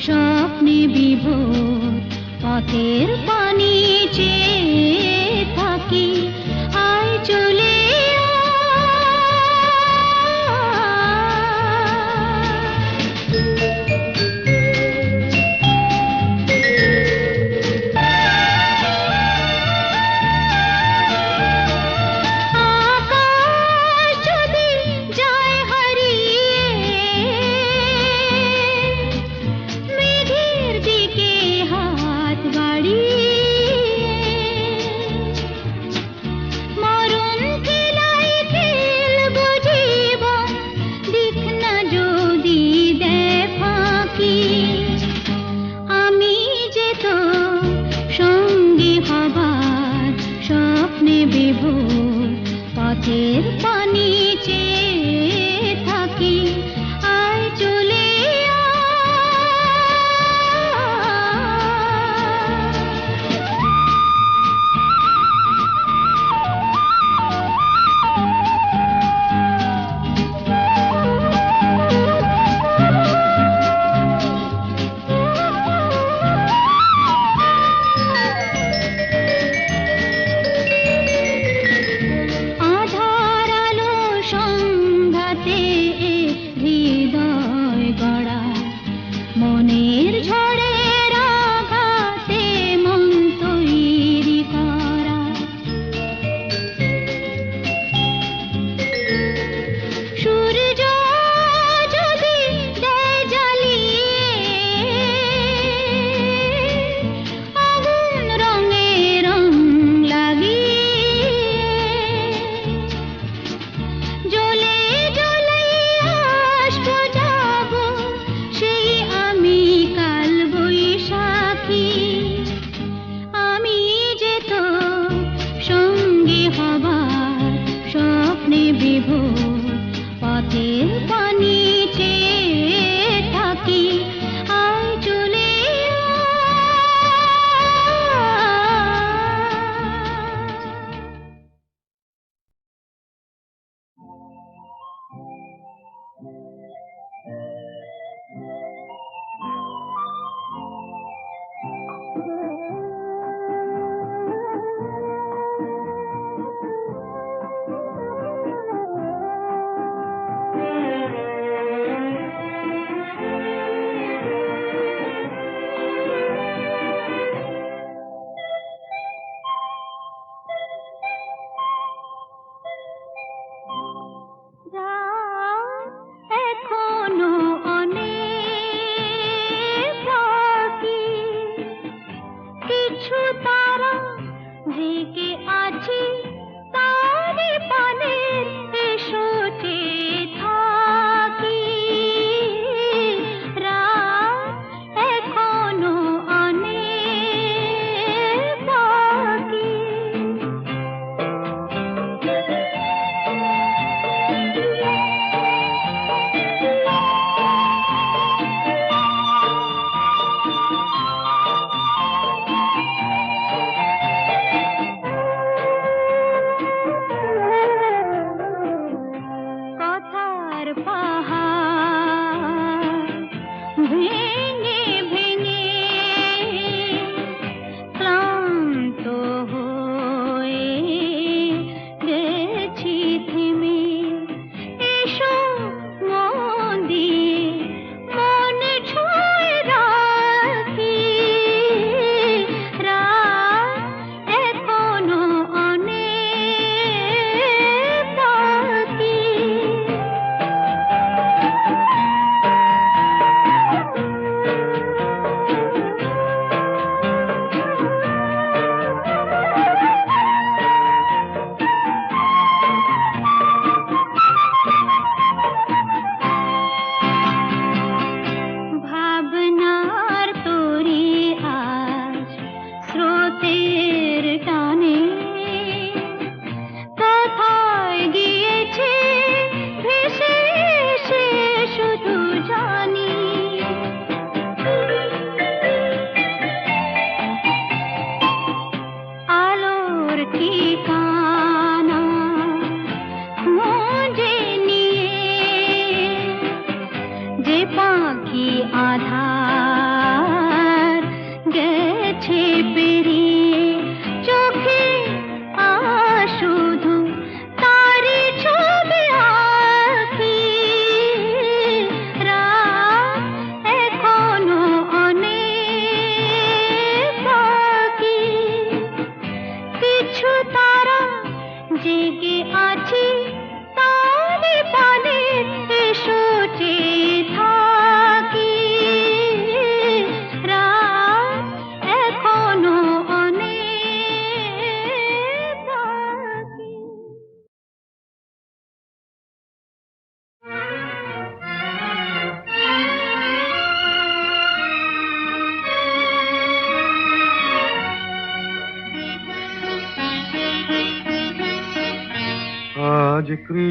স্বপ্নে বিভোর পথের পানি চেয়ে ढेर पानी चे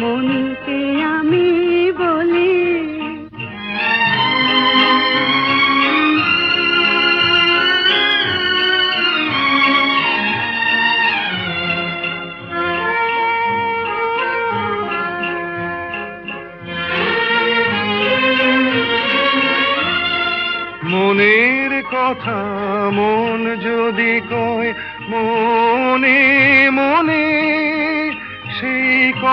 মনকে আমি বলি। মনের কথা মন যদি কয় মনে মনে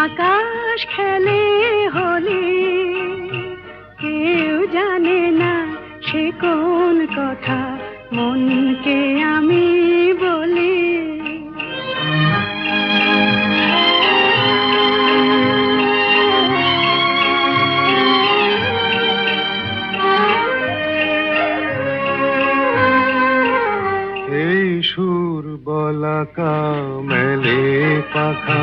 আকাশ খেলে হলে কেউ জানে না সে কোন কথা মনকে আমি বলি। এই সুর বলাকা মেলে পাখা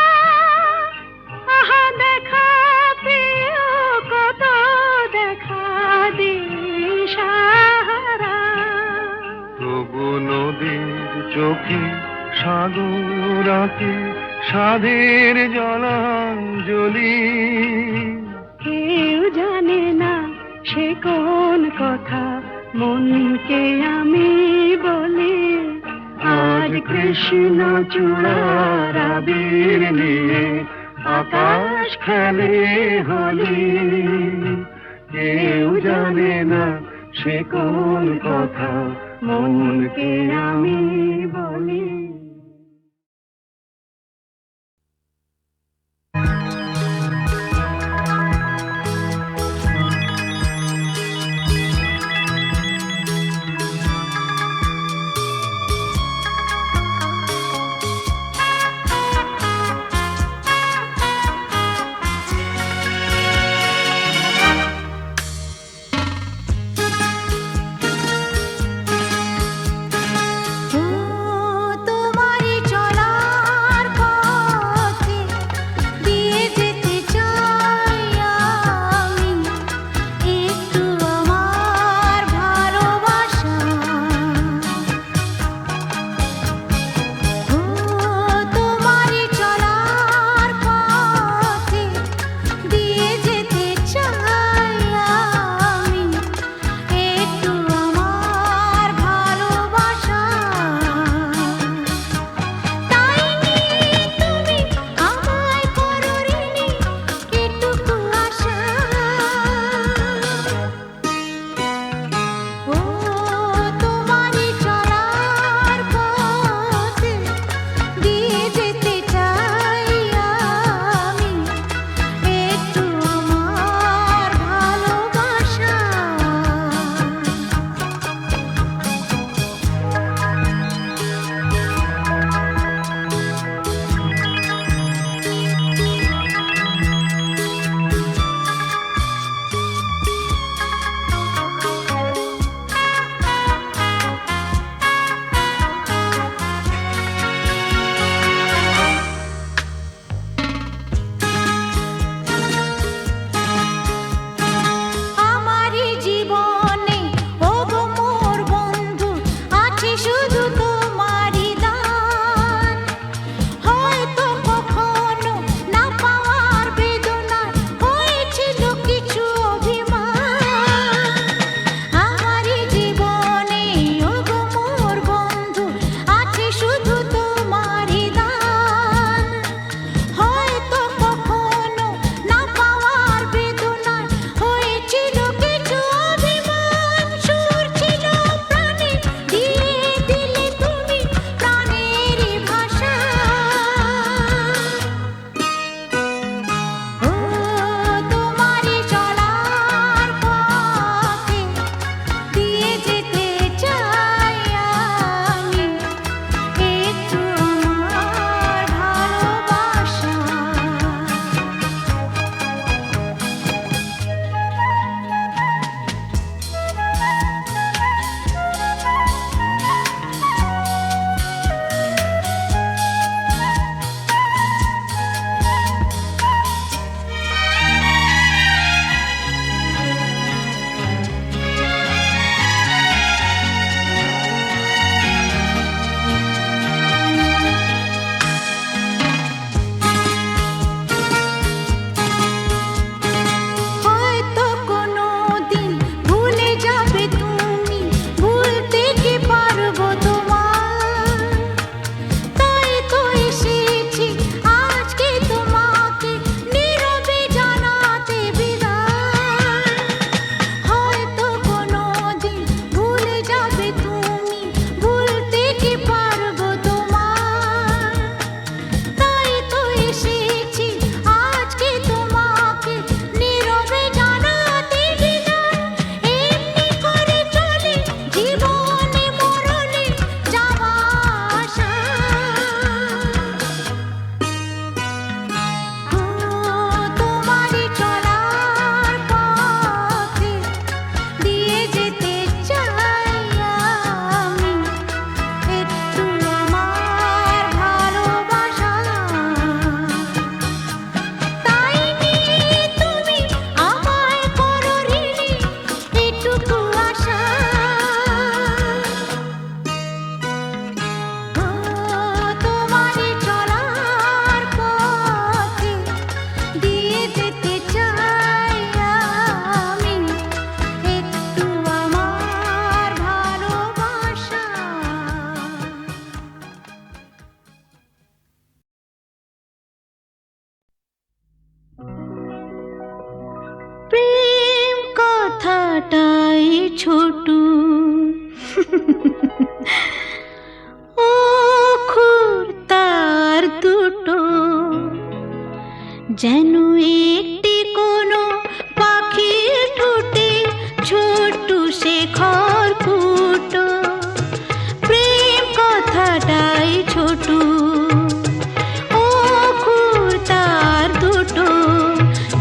চোখে সাগর আঁকে সাধের জলাঞ্জলি। কেউ জানে না সে কোন কথা, মনকে আমি বলি। আজ কৃষ্ণ চূড়ার নিয়ে আকাশ খেলে হলি। কেউ জানে না সে কোন কথা মনকে আমি বলি?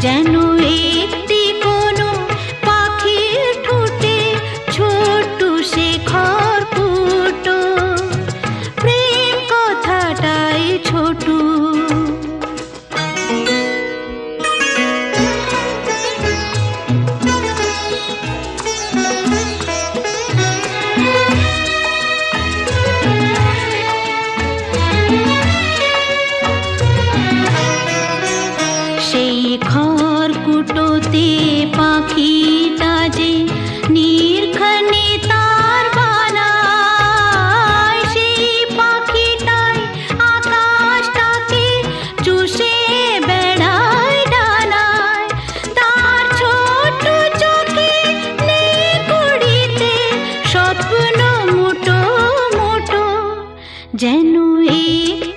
ya no जनु एक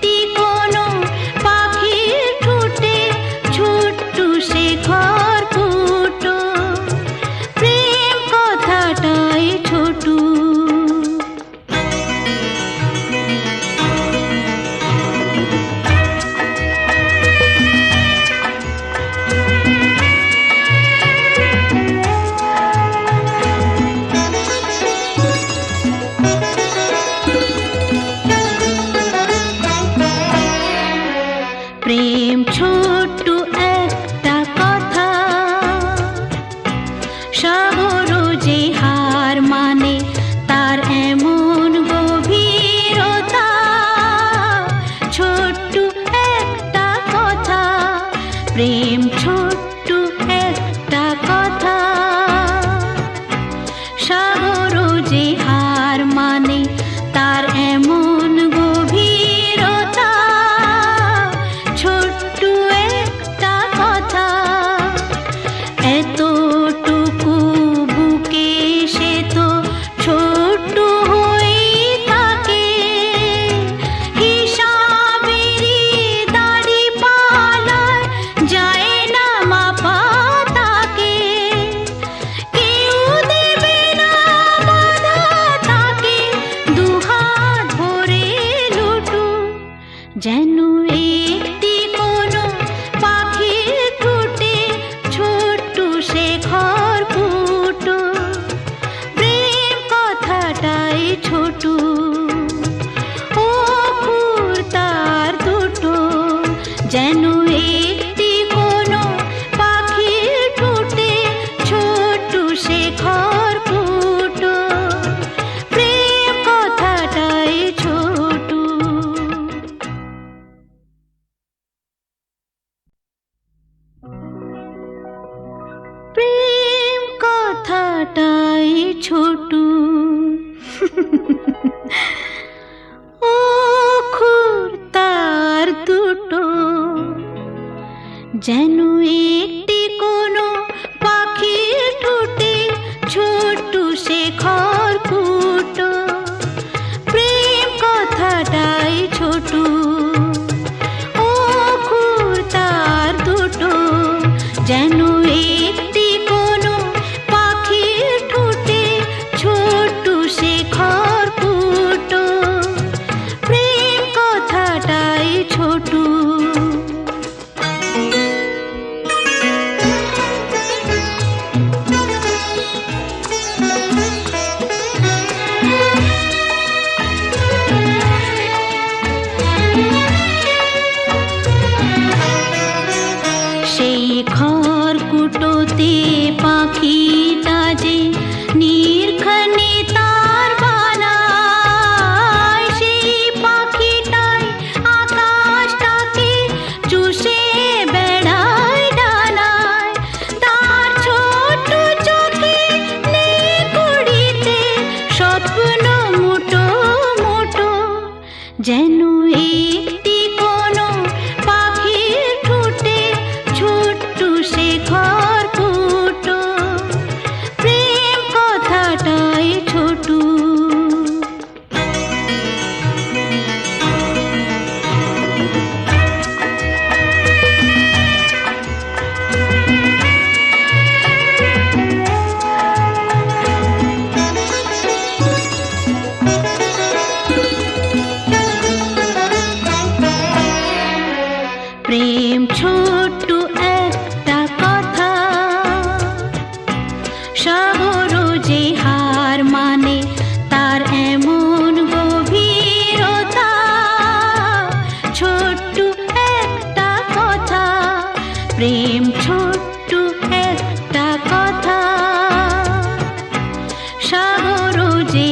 সাগর যে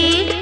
की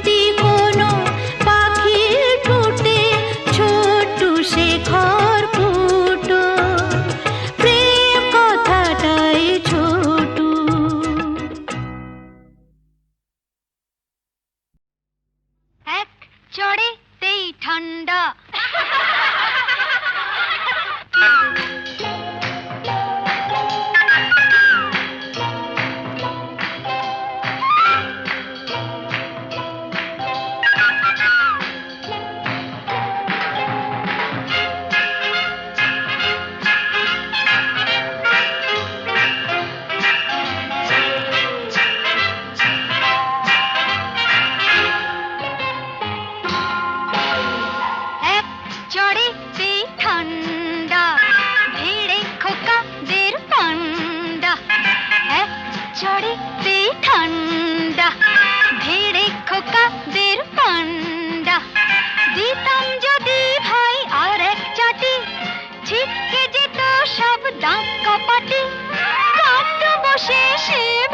কাট্ট বসে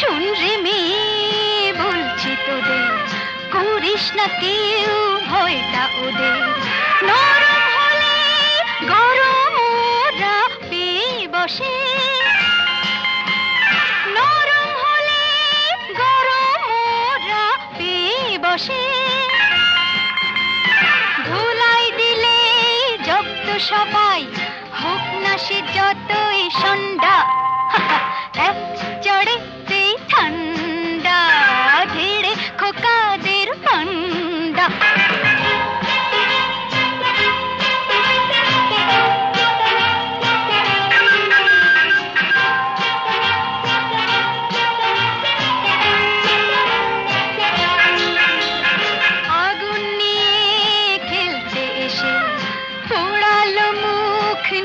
শোন রে মেয়ে, বলছি তোদের, করিস না কেউ ভয়টা ওদের। নরম হলে গরম ওরা পেয়ে বসে। নরম হলে গরম ওরা পেয়ে বসে। ধুলাই দিলে জব্দ সবাই, হোক না সে যতই সন্ধ্যা। এক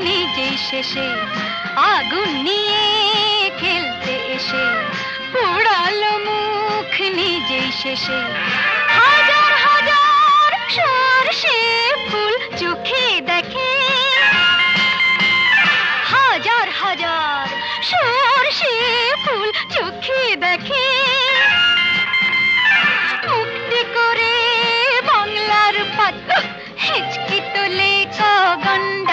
নিজেই শেষে আগুন নিয়ে খেলতে এসে, পোড়ালো মুখ নিজেই শেষে। হাজার হাজার সরষে ফুল চোখে দেখে, হাজার হাজার সরষে ফুল চোখে দেখে। মুক্তি করে বাংলার পাত হিচকি তোলে গন্ডা